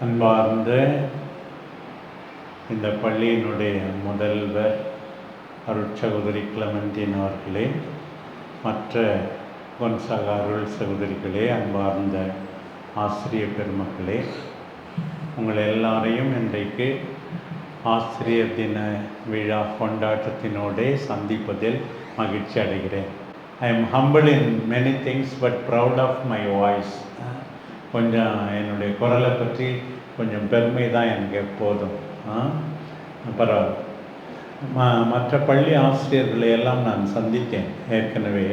அன்பார்ந்த இந்த பள்ளியினுடைய முதல்வர் அருட்சகோதரி கிளமந்தின் அவர்களே மற்ற கொன்சக அருள் சகோதரிகளே அன்பார்ந்த ஆசிரிய பெருமக்களே உங்கள் எல்லாரையும் இன்றைக்கு ஆசிரியர் தின விழா கொண்டாட்டத்தினோடே சந்திப்பதில் மகிழ்ச்சி அடைகிறேன். I am humble in many things but proud of my voice கொஞ்சம் என்னுடைய குரலை பற்றி கொஞ்சம் பெருமை தான் எனக்கு எப்போதும். பரவாயில்ல ம மற்ற பள்ளி ஆசிரியர்களை எல்லாம் நான் சந்தித்தேன் ஏற்கனவே.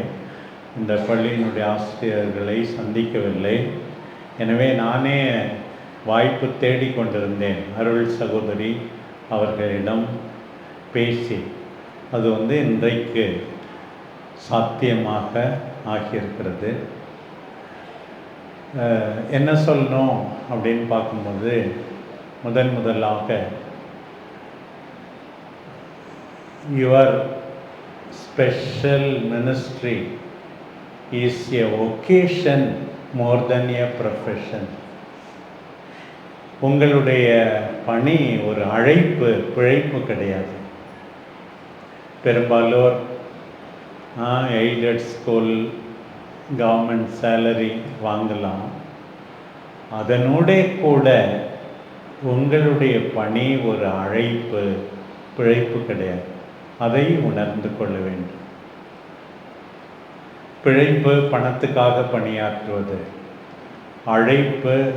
இந்த பள்ளியினுடைய ஆசிரியர்களை சந்திக்கவில்லை. எனவே நானே வாய்ப்பு தேடிக்கொண்டிருந்தேன் அருள் சகோதரி அவர்களிடம் பேசி அது வந்து இன்றைக்கு சாத்தியமாக ஆகியிருக்கிறது. என்ன சொல்லணும் அப்படின்னு பார்க்கும்போது முதன் முதலாக your special ministry is a vocation more than a profession உங்களுடைய பணி ஒரு அழைப்பு பிழைப்பு கிடையாது. பெரும்பாலோர் எய்டட் ஸ்கூல் கவர்மெண்ட் சேலரி வாங்கலாம். அதனோடே கூட உங்களுடைய பணி ஒரு அழைப்பு பிழைப்பு கிடையாது. அதை உணர்ந்து கொள்ள வேண்டும். பிழைப்பு பணத்துக்காக பணியாற்றுவது அழைப்பு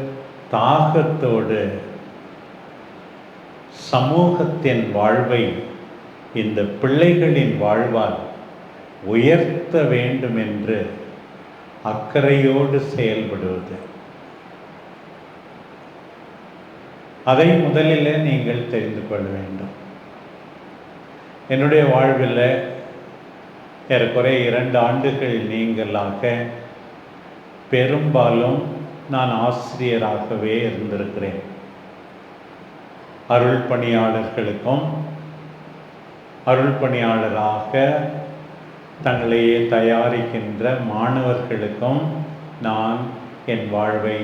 தாகத்தோடு சமூகத்தின் வாழ்வை இந்த பிள்ளைகளின் வாழ்வால் உயர்த்த வேண்டும் என்று அக்கறையோடு செயல்படுவது. அதை முதலில் நீங்கள் தெரிந்து கொள்ள வேண்டும். என்னுடைய வாழ்வில் ஏறக்குறைய இரண்டு ஆண்டுகள் நீங்களாக பெரும்பாலும் நான் ஆசிரியராகவே இருந்திருக்கிறேன். அருள் பணியாளர்களுக்கும் அருள் பணியாளராக தங்களையே தயாரிக்கின்ற மாணவர்களுக்கும் நான் என் வாழ்வை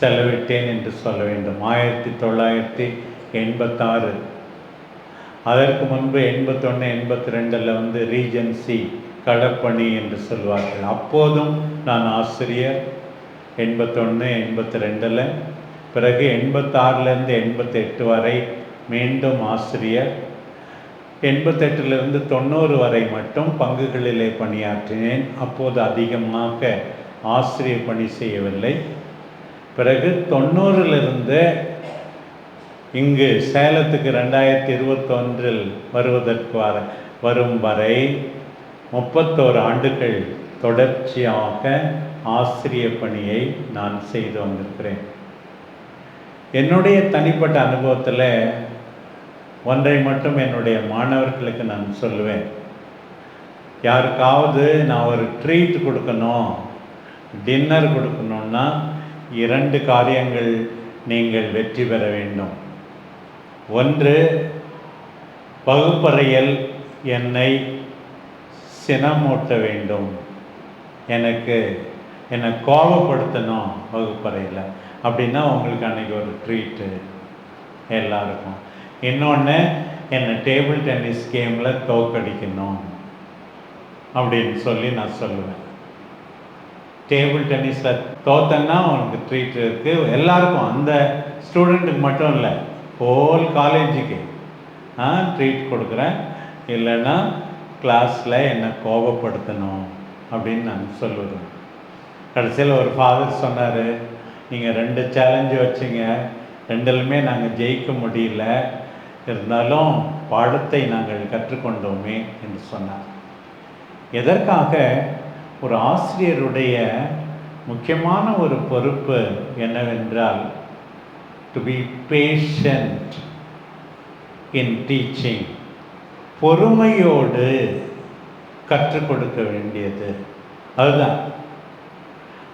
செலவிட்டேன் என்று சொல்ல வேண்டும். ஆயிரத்தி தொள்ளாயிரத்தி எண்பத்தாறு. அதற்கு முன்பு எண்பத்தொன்று எண்பத்தி ரெண்டில் வந்து ரீஜென்சி களப்பணி என்று சொல்வார்கள். அப்போதும் நான் ஆசிரியர். எண்பத்தொன்று எண்பத்தி ரெண்டில் பிறகு எண்பத்தாறுலேருந்து எண்பத்தெட்டு வரை மீண்டும் ஆசிரியர். எண்பத்தெட்டிலிருந்து தொண்ணூறு வரை மட்டும் பங்குகளிலே பணியாற்றினேன். அப்போது அதிகமாக ஆசிரியர் பணி செய்யவில்லை. பிறகு தொண்ணூறிலிருந்து இங்கு சேலத்துக்கு ரெண்டாயிரத்தி இருபத்தொன்றில் வருவதற்கு வர வரும் வரை முப்பத்தோரு ஆண்டுகள் தொடர்ச்சியாக ஆசிரிய பணியை நான் செய்து வந்திருக்கிறேன். என்னுடைய தனிப்பட்ட அனுபவத்தில் ஒன்றை மட்டும் என்னுடைய மாணவர்களுக்கு நான் சொல்லுவேன். யாருக்காவது நான் ஒரு ட்ரீட் கொடுக்கணும் டின்னர் கொடுக்கணும்னா இரண்டு காரியங்கள் நீங்கள் வெற்றி பெற வேண்டும். ஒன்று வகுப்பறையில் என்னை சினமூட்ட வேண்டும். எனக்கு என்னை கோபப்படுத்தணும் வகுப்பறையில் அப்படின்னா உங்களுக்கு அன்றைக்கி ஒரு ட்ரீட்டு எல்லாருக்கும். இன்னொன்று என்னை டேபிள் டென்னிஸ் கேமில் தோக்கடிக்கணும் அப்படின்னு சொல்லி நான் சொல்லுவேன். டேபிள் டென்னிஸில் தோத்தன்னா உனக்கு ட்ரீட் இருக்குது எல்லாருக்கும் அந்த ஸ்டூடெண்ட்டுக்கு மட்டும் இல்லை ஹோல் காலேஜுக்கு ஆ ட்ரீட் கொடுக்குறேன். இல்லைன்னா கிளாஸில் என்னை கோபப்படுத்தணும் அப்படின்னு நான் சொல்லுவேன். கடைசியில் ஒரு ஃபாதர் சொன்னார் நீங்கள் ரெண்டு சேலஞ்சு வச்சிங்க. ரெண்டுலுமே நாங்கள் ஜெயிக்க முடியல. இருந்தாலும் பாடத்தை நாங்கள் கற்றுக்கொண்டோமே என்று சொன்னார். எதற்காக? ஒரு ஆசிரியருடைய முக்கியமான ஒரு பொறுப்பு என்னவென்றால் to be patient in teaching பொறுமையோடு கற்றுக் கொடுக்க வேண்டியது. அதுதான்.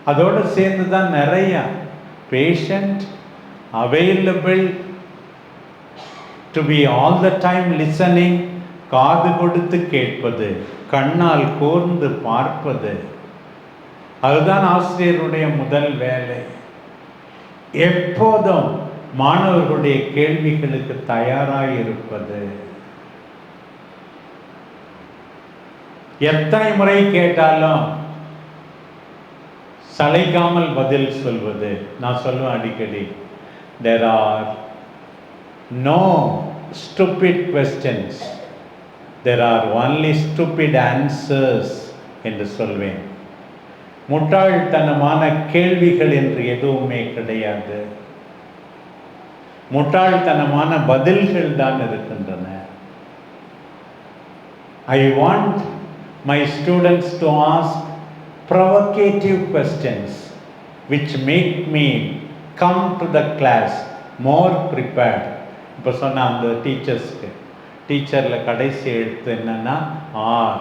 அதோடு சேர்ந்து தான் நிறையா patient available to be all the time listening காது கொடுத்து கேட்பது கண்ணால் கூர்ந்து பார்ப்பது. அதுதான் ஆசிரியருடைய முதல் வேலை. எப்போதும் மாணவர்களுடைய கேள்விகளுக்கு தயாராக இருப்பது. எத்தனை முறை கேட்டாலும் சளைக்காமல் பதில் சொல்வது. நான் சொல்லுவேன் அடிக்கடி there are no stupid questions. There are only stupid answers என்று சொல்வேன். முட்டாள்தனமான கேள்விகள் என்று எதுவுமே கிடையாது. முட்டாள்தனமான பதில்கள் தான் இருக்கின்றன. I want my students to ask provocative questions which make me come to the class more prepared இப்போ சொன்ன அந்த டீச்சர்ஸ்க்கு டீச்சரில் கடைசி எழுத்து என்னன்னா ஆர்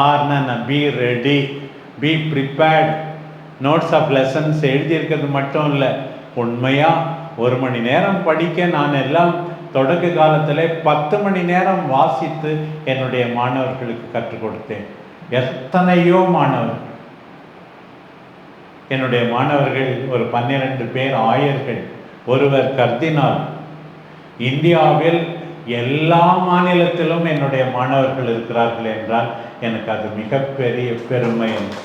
ஆர்னா நான் be ready be prepared notes of lessons எழுதியிருக்கிறது மட்டும் இல்லை. உண்மையாக ஒரு மணி நேரம் படிக்க நான் எல்லாம் தொடக்க காலத்தில் பத்து மணி நேரம் வாசித்து என்னுடைய மாணவர்களுக்கு கற்றுக் கொடுத்தேன். எத்தனையோ மாணவர்கள் என்னுடைய மாணவர்கள் ஒரு பன்னிரண்டு பேர் ஆயர்கள். ஒருவர் கர்தினால் இந்தியாவில் எல்லா மாநிலத்திலும் என்னுடைய மாணவர்கள் இருக்கிறார்கள் என்றால் எனக்கு அது மிகப்பெரிய பெருமை என்று.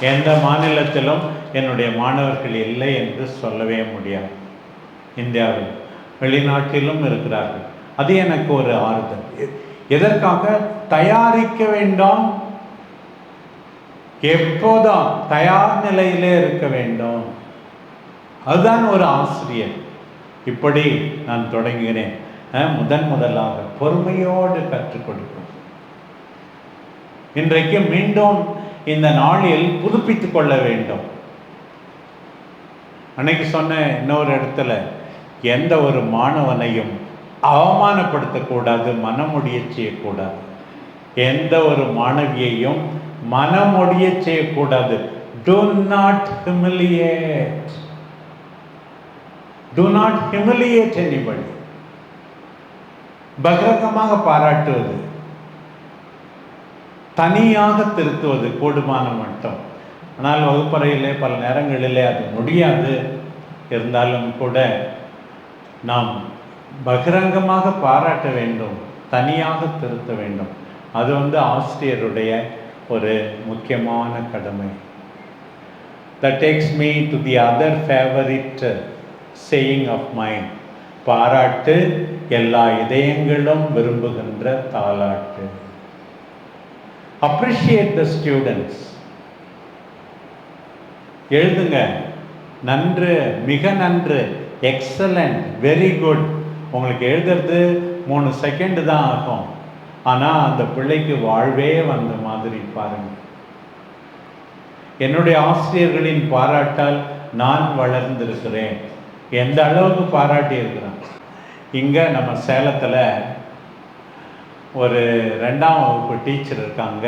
எந்த மாநிலத்திலும் என்னுடைய மாணவர்கள் இல்லை என்று சொல்லவே முடியாது. இந்தியாவில் வெளிநாட்டிலும் இருக்கிறார்கள். அது எனக்கு ஒரு ஆறுதல். எதற்காக? தயாரிக்க வேண்டாம். எப்போதான் தயார் நிலையிலே இருக்க வேண்டும். அதுதான் ஒரு ஆசிரியர். இப்படி நான் தொடங்குகிறேன் முதன் முதலாக பொறுமையோடு கற்றுக் கொடுக்கும். இன்றைக்கு மீண்டும் இந்த நாளில் புதுப்பித்துக் கொள்ள வேண்டும். அன்னைக்கு சொன்ன இன்னொரு இடத்துல எந்த ஒரு மாணவனையும் அவமானப்படுத்தக்கூடாது மனமுடிய செய்யக்கூடாது. எந்த ஒரு மாணவியையும் மனமுடிய செய்யக்கூடாது. Do not humiliate do not humiliate anybody பகிரங்கமாக பாராட்டுவது. தனியாக திருத்துவது கூடுமான மட்டும். ஆனால் வகுப்பறையிலே பல நேரங்களிலே அது முடியாது. இருந்தாலும் கூட நாம் பகிரங்கமாக பாராட்ட வேண்டும். தனியாக திருத்த வேண்டும். அது வந்து ஆசிரியருடைய ஒரு முக்கியமான கடமை. That takes me to the other favourite saying of mine பாராட்டு எல்லா இதயங்களும் விரும்புகின்ற தாலாட்டு அப்ரிஷியேட் த ஸ்டூடெண்ட்ஸ் எழுதுங்க. நன்று மிக நன்று. எக்ஸலண்ட் வெரி குட் உங்களுக்கு எழுதுறது மூணு செகண்டு தான் ஆகும். ஆனால் அந்த பிள்ளைக்கு வாழ்வே வந்த மாதிரி பாருங்க. என்னுடைய ஆசிரியர்களின் பாராட்டால் நான் வளர்ந்திருக்கிறேன். எந்த அளவுக்கு பாராட்டி இருக்கிறான் இங்கே நம்ம சேலத்தில் ஒரு ரெண்டாம் வகுப்பு டீச்சர் இருக்காங்க.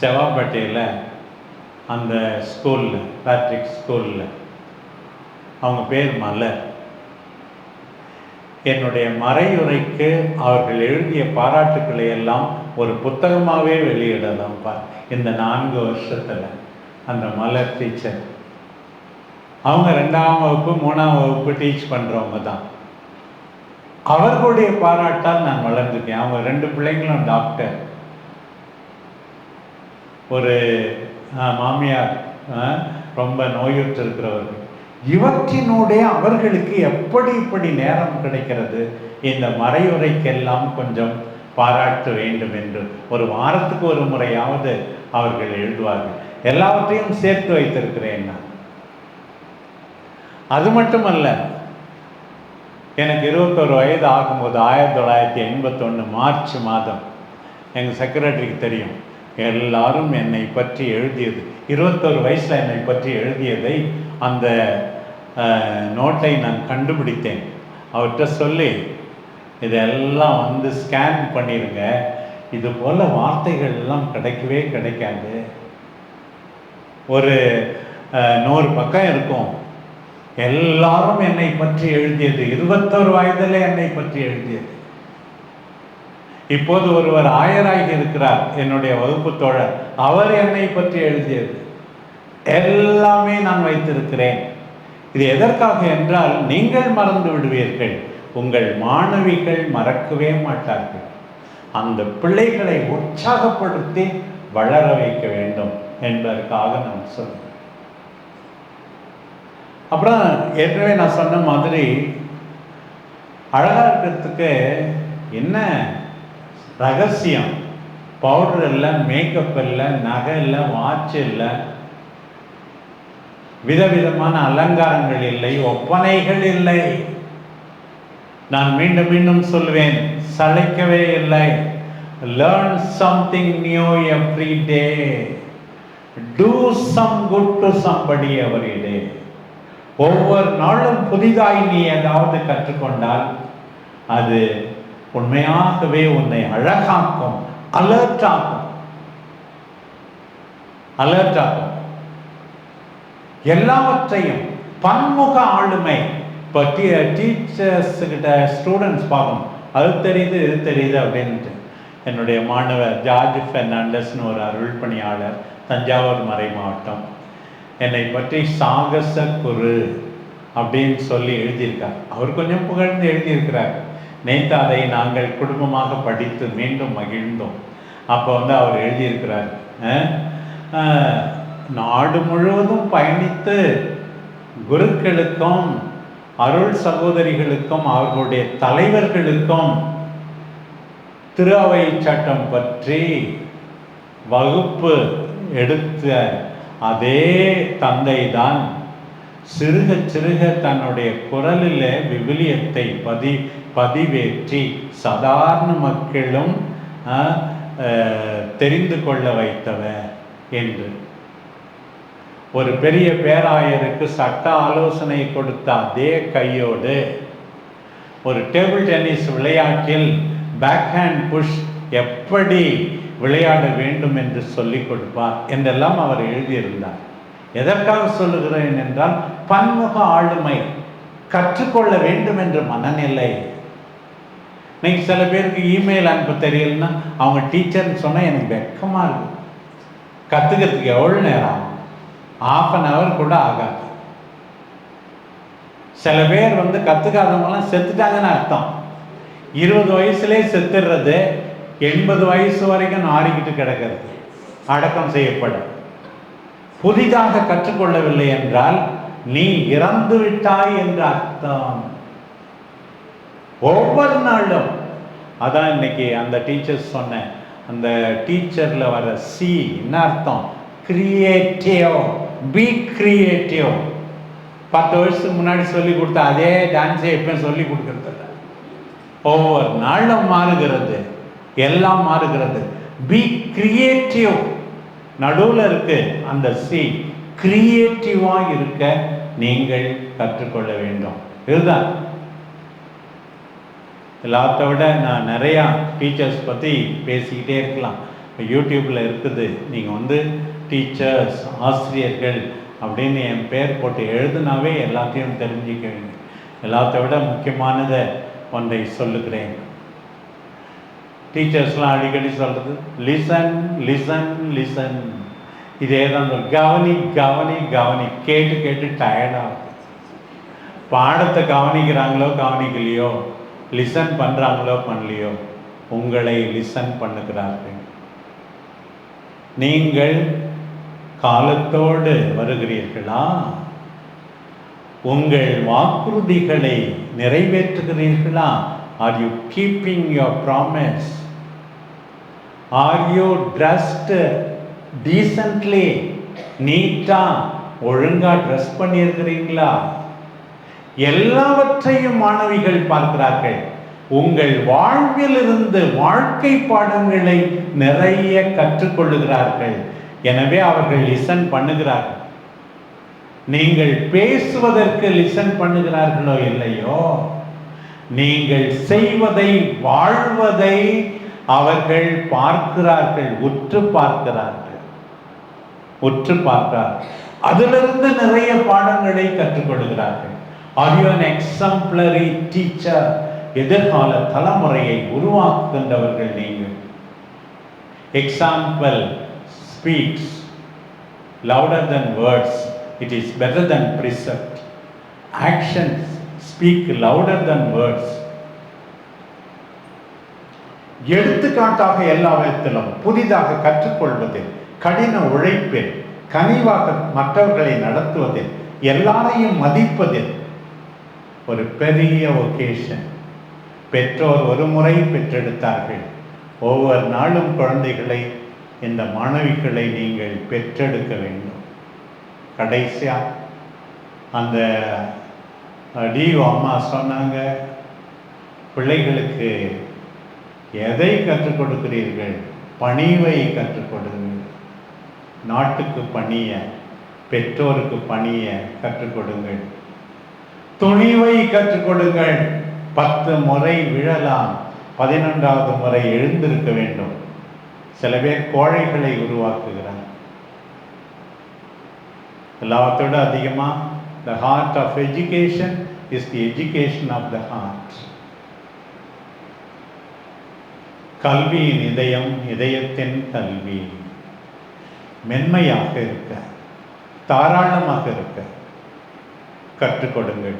செவாப்பேட்டையில் அந்த ஸ்கூலில் பேட்ரிக் ஸ்கூலில். அவங்க பேர் மலர் என்னுடைய மறையுரைக்கு அவர்கள் எழுதிய பாராட்டுக்களை எல்லாம் ஒரு புத்தகமாகவே வெளியிடலாம் இந்த நான்கு வருஷத்தில் அந்த மலர் டீச்சர் அவங்க ரெண்டாம் வகுப்பு மூணாம் வகுப்பு டீச் பண்ணுறவங்க தான். அவர்களுடைய பாராட்டால் நான் வளர்ந்துட்டேன். அவங்க ரெண்டு பிள்ளைங்களும் டாக்டர் ஒரு மாமியார் ரொம்ப நோயுற்று இருக்கிறவர்கள். இவற்றினுடைய அவர்களுக்கு எப்படி இப்படி நேரம் கிடைக்கிறது? இந்த மறையுரைக்கெல்லாம் கொஞ்சம் பாராட்ட வேண்டும் என்று. ஒரு வாரத்துக்கு ஒரு முறையாவது அவர்கள் எழுதுவார்கள். எல்லாவற்றையும் சேர்த்து வைத்திருக்கிறேன் நான். அது மட்டுமல்ல எனக்கு இருபத்தொரு வயது ஆகும்போது ஆயிரத்தி தொள்ளாயிரத்தி எண்பத்தொன்று மார்ச் மாதம் எங்கள் செக்ரட்டரிக்கு தெரியும். எல்லாரும் என்னை பற்றி எழுதியது இருபத்தொரு வயசில் என்னை பற்றி எழுதியதை அந்த நோட்டை நான் கண்டுபிடித்தேன். அவர்கிட்ட சொல்லி இதெல்லாம் வந்து ஸ்கேன் பண்ணிடுங்க இது போல் வார்த்தைகள்லாம் கிடைக்கவே கிடைக்காது. ஒரு நூறு பக்கம் இருக்கும். எல்லாரும் என்னை பற்றி எழுதியது. இருபத்தோரு வயதில் என்னை பற்றி எழுதியது. இப்போது ஒருவர் ஆயராகி இருக்கிறார் என்னுடைய வகுப்பு தோழர். அவர் என்னை பற்றி எழுதியது. எல்லாமே நான் வைத்திருக்கிறேன். இது எதற்காக என்றால் நீங்கள் மறந்து விடுவீர்கள். உங்கள் மாணவிகள் மறக்கவே மாட்டார்கள். அந்த பிள்ளைகளை உற்சாகப்படுத்தி வளர வைக்க வேண்டும் என்பதற்காக நான் சொல்கிறேன். அப்புறம் ஏற்கனவே நான் சொன்ன மாதிரி அழகாக இருக்கிறதுக்கு என்ன ரகசியம்? பவுடர் இல்லை மேக்கப் இல்லை நகை இல்லை வாட்ச் இல்லை. விதவிதமான அலங்காரங்கள் இல்லை ஒப்பனைகள் இல்லை. நான் மீண்டும் மீண்டும் சொல்லுவேன் சளைக்கவே இல்லை. Learn something new every day do some good to somebody every day ஒவ்வொரு நாளும் புதிதாய் நீ ஏதாவது கற்றுக்கொண்டால் அது உண்மையாகவே உன்னை அழகாக்கும் அலர்ட் அலர்ட்டாகும் அலர்ட் எல்லாவற்றையும் பன்முக ஆளுமை. பற்றி டீச்சர்ஸ் கிட்ட ஸ்டூடெண்ட்ஸ் பார்க்கணும். அது தெரியுது இது தெரியுது அப்படின்ட்டு. என்னுடைய மாணவர் ஜார்ஜ் ஃபெர்னாண்டஸ்னு ஒரு அருள் பணியாளர் தஞ்சாவூர் மறை மாவட்டம். என்னை பற்றி சாகச குரு அப்படின்னு சொல்லி எழுதியிருக்கார். அவர் கொஞ்சம் புகழ்ந்து எழுதியிருக்கிறார். நேற்று அதை நாங்கள் குடும்பமாக படித்து மீண்டும் மகிழ்ந்தோம். அப்போ வந்து அவர் எழுதியிருக்கிறார் நாடு முழுவதும் பயணித்து குருக்களுக்கும் அருள் சகோதரிகளுக்கும் அவர்களுடைய தலைவர்களுக்கும் திருவை சட்டம் பற்றி வகுப்பு எடுத்த அதே தந்தை தான் சிறுக சிறுக தன்னுடைய குரலில் விவிலியத்தை பதி பதிவேற்றி சாதாரண மக்களும் தெரிந்து கொள்ள வைத்தவர் என்று. ஒரு பெரிய பேராயருக்கு சட்ட ஆலோசனை கொடுத்த அதே கையோடு ஒரு டேபிள் டென்னிஸ் விளையாட்டில் பேக் ஹேண்ட் புஷ் எப்படி விளையாட வேண்டும் என்று சொல்லிக் கொடுப்பார் என்றெல்லாம் அவர் எழுதியிருந்தார். எதற்காக சொல்லுகிறேன் என்றால் பன்முக ஆளுமை கற்றுக்கொள்ள வேண்டும் என்ற மனநிலை. இன்னைக்கு சில பேருக்கு இமெயில் அனுப்ப தெரியலன்னா அவங்க டீச்சர்னு சொன்னால் எனக்கு வெக்கமாக இருக்கும் கற்றுக்கிறதுக்கு எவ்வளோ நேரம் ஆகும்? ஆஃப் அன் ஹவர் கூட ஆகாது. சில பேர் வந்து கற்றுக்காதவங்கலாம் செத்துட்டாங்கன்னு அர்த்தம். இருபது வயசுலேயே செத்துடுறது எண்பது வயசு வரைக்கும் நாறிக்கிட்டு கிடக்கிறது. அடக்கம் செய்யப்பட புதிதாக கற்றுக்கொள்ளவில்லை என்றால் நீ இறந்து விட்டாய் என்று அர்த்தம். ஒவ்வொரு நாளும். அதான் இன்னைக்கு அந்த டீச்சர்ஸ் சொன்னேன். அந்த டீச்சர்ல வர சி என்ன அர்த்தம்? கிரியேட்டிவ் பி கிரியேட்டிவ் பத்து வருஷத்துக்கு முன்னாடி சொல்லி கொடுத்த அதே டான்ஸை எப்பயும் சொல்லி கொடுக்கறது ஒவ்வொரு நாளும் மாறுகிறது. எல்லாம் மாறுகிறது. பி கிரியேட்டிவ் நடுவில் இருக்கு அந்த சி கிரியேட்டிவாக இருக்க நீங்கள் கற்றுக்கொள்ள வேண்டும். இதுதான். எல்லாத்த விட நான் நிறையா டீச்சர்ஸ் பற்றி பேசிக்கிட்டே இருக்கலாம். இப்போ யூடியூப்பில் இருக்குது. நீங்கள் வந்து டீச்சர்ஸ் ஆசிரியர்கள் அப்படின்னு என் பேர் போட்டு எழுதுனாவே எல்லாத்தையும் தெரிஞ்சுக்க வேண்டும். எல்லாத்த விட முக்கியமானதை ஒன்றை சொல்லுகிறேன். டீச்சர்ஸ்லாம் அடிக்கடி சொல்கிறது லிசன் லிசன் லிசன் இதே தான் கவனி கவனி கவனி. கேட்டு கேட்டு டயர்டாகும் பாடத்தை கவனிக்கிறாங்களோ கவனிக்கலையோ லிசன் பண்ணுறாங்களோ பண்ணலையோ உங்களை லிசன் பண்ணுகிறார்கள். நீங்கள் காலத்தோடு வருகிறீர்களா? உங்கள் வாக்குறுதிகளை நிறைவேற்றுகிறீர்களா? Are you keeping your promise are you dressed decently நீட்டாக ஒழுங்காக ட்ரெஸ் பண்ணியிருக்கிறீங்களா? எல்லாவற்றையும் மாணவிகள் பார்க்கிறார்கள். உங்கள் வாழ்விலிருந்து வாழ்க்கை பாடங்களை நிறைய கற்றுக்கொள்ளுகிறார்கள். எனவே அவர்கள் லிசன் பண்ணுகிறார்கள். நீங்கள் பேசுவதற்கு லிசன் பண்ணுகிறார்களோ இல்லையோ? நீங்கள் செய்வதை வாழ்வதை அவர்கள் பார்க்கிறார்கள் உற்று பார்க்கிறார்கள். உற்று பார்க்கிறார் அதிலிருந்து நிறைய பாடங்களை கற்றுக்கொள்கிறார்கள். Are you an exemplary teacher எதிர்கால தலைமுறையை உருவாக்குகின்றவர்கள் நீங்கள். Example speaks louder than words. It is better than precept. Actions speak louder than words. எடுத்துக்காட்டாக எல்லா விதத்திலும் புதிதாக கற்றுக்கொள்வதில் கடின உழைப்பில் கனிவாக மற்றவர்களை நடத்துவதில் எல்லாரையும் மதிப்பதில் ஒரு பெரிய ஒகேஷன் பெற்றோர் ஒரு முறை பெற்றெடுத்தார்கள். ஒவ்வொரு நாளும் குழந்தைகளை இந்த மாணவிகளை நீங்கள் பெற்றெடுக்க வேண்டும். கடைசியாக அந்த டிஓ அம்மா சொன்னாங்க பிள்ளைகளுக்கு எதை கற்றுக் கொடுக்கிறீர்கள்? பணிவை கற்றுக் கொடுங்கள். நாட்டுக்கு பணிய பெற்றோருக்கு பணிய கற்றுக் கொடுங்கள். துணிவை கற்றுக் கொடுங்கள். பத்து முறை விழலாம். பதினொன்றாவது முறை எழுந்திருக்க வேண்டும். சில பேர் கோழைகளை உருவாக்குகிறார் எல்லாத்தோட அதிகமாக the heart of education is the education of the heart கல்வியின் இதயம் இதயத்தின் கல்வி. மென்மையாக இருக்க தாராளமாக இருக்க. கற்றுக் கொடுங்கள்.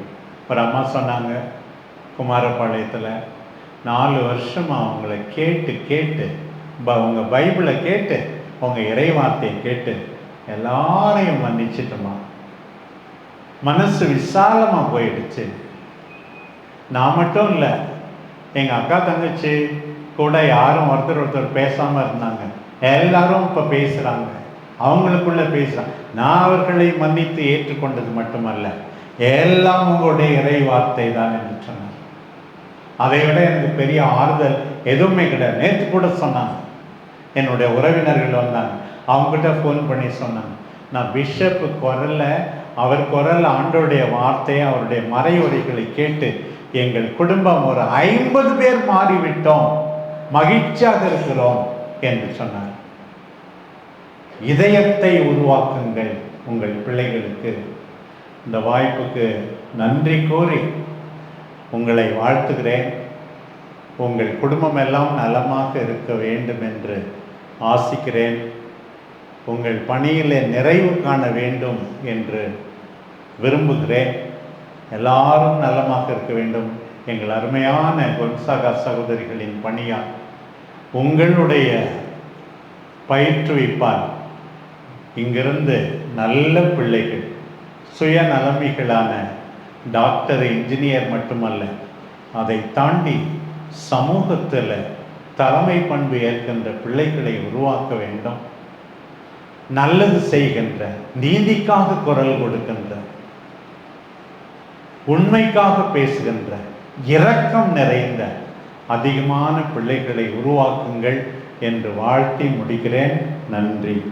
ஒரு அம்மா சொன்னாங்க குமாரபாளையத்தில் நாலு வருஷமாக அவங்கள கேட்டு கேட்டு அவங்க பைபிளை கேட்டு அவங்க இறைவார்த்தையை கேட்டு எல்லாரையும் மன்னிச்சிட்டோமா? மனசு விசாலமாக போயிடுச்சு. நான் மட்டும் இல்லை எங்கள் அக்கா தங்கச்சி கூட யாரும் ஒருத்தர் ஒருத்தர் பேசாமல் இருந்தாங்க. எல்லாரும் இப்போ பேசுகிறாங்க அவங்களுக்குள்ள பேசுகிறாங்க நான் அவர்களை மன்னித்து ஏற்றுக்கொண்டது மட்டுமல்ல எல்லாம் உங்களுடைய இறை வார்த்தை தான் என்று சொன்னார். அதை விட எனக்கு பெரிய ஆறுதல் எதுவுமே கிடையாது. நேற்று கூட சொன்னாங்க. என்னுடைய உறவினர்கள் வந்தாங்க. அவங்ககிட்ட ஃபோன் பண்ணி சொன்னாங்க. நான் பிஷப்பு குரலில் அவர் குரல் ஆண்டோடைய வார்த்தையை அவருடைய மறையுரைகளை கேட்டு எங்கள் குடும்பம் ஒரு ஐம்பது பேர் மாறிவிட்டோம். மகிழ்ச்சியாக இருக்கிறோம் என்று சொன்னார். இதயத்தை உருவாக்குங்கள் உங்கள் பிள்ளைகளுக்கு. இந்த வாய்ப்புக்கு நன்றி கூறி உங்களை வாழ்த்துகிறேன். உங்கள் குடும்பம் எல்லாம் நலமாக இருக்க வேண்டும் என்று ஆசிக்கிறேன். உங்கள் பணியிலே நிறைவு காண வேண்டும் என்று விரும்புகிறேன். எல்லாரும் நலமாக இருக்க வேண்டும். எங்கள் அருமையான கொன்சாகா சகோதரிகளின் பணியால் உங்களுடைய பயிற்றுவிப்பால் இங்கிருந்து நல்ல பிள்ளைகள் சுயநலமிகளான டாக்டர் இன்ஜினியர் மட்டுமல்ல அதை தாண்டி சமூகத்தில் தலைமை பண்பு ஏற்கின்ற பிள்ளைகளை உருவாக்க வேண்டும். நல்லது செய்கின்ற நீதிக்காக குரல் கொடுக்கின்ற உண்மைக்காக பேசுகின்ற இரக்கம் நிறைந்த அதிகமான பிள்ளைகளை உருவாக்குங்கள் என்று வாழ்த்தி முடிக்கிறேன். நன்றி.